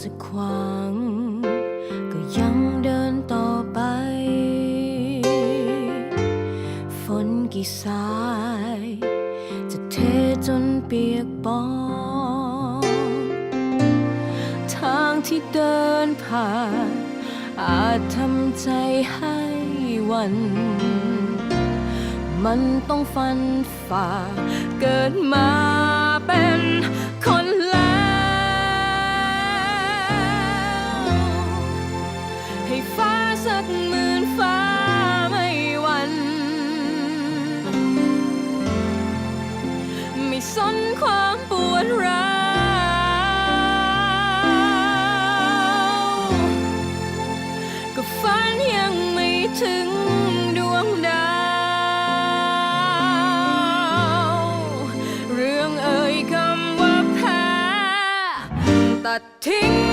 จะขวาง ก็ยังเดินต่อไป ฝนกี่สาย จะเทจนเปียกปอนทางที่เดินผ่านอาจทำใจให้วัน มันต้องฟันฝ่าเกิดมาเป็น สักหมื่นฟ้าไม่หวันไม่สนความปวดร้าว ก็ฝันยังไม่ถึงดวงดาว เรื่องเอ่ยคำว่าแพ้ตัดทิ้ง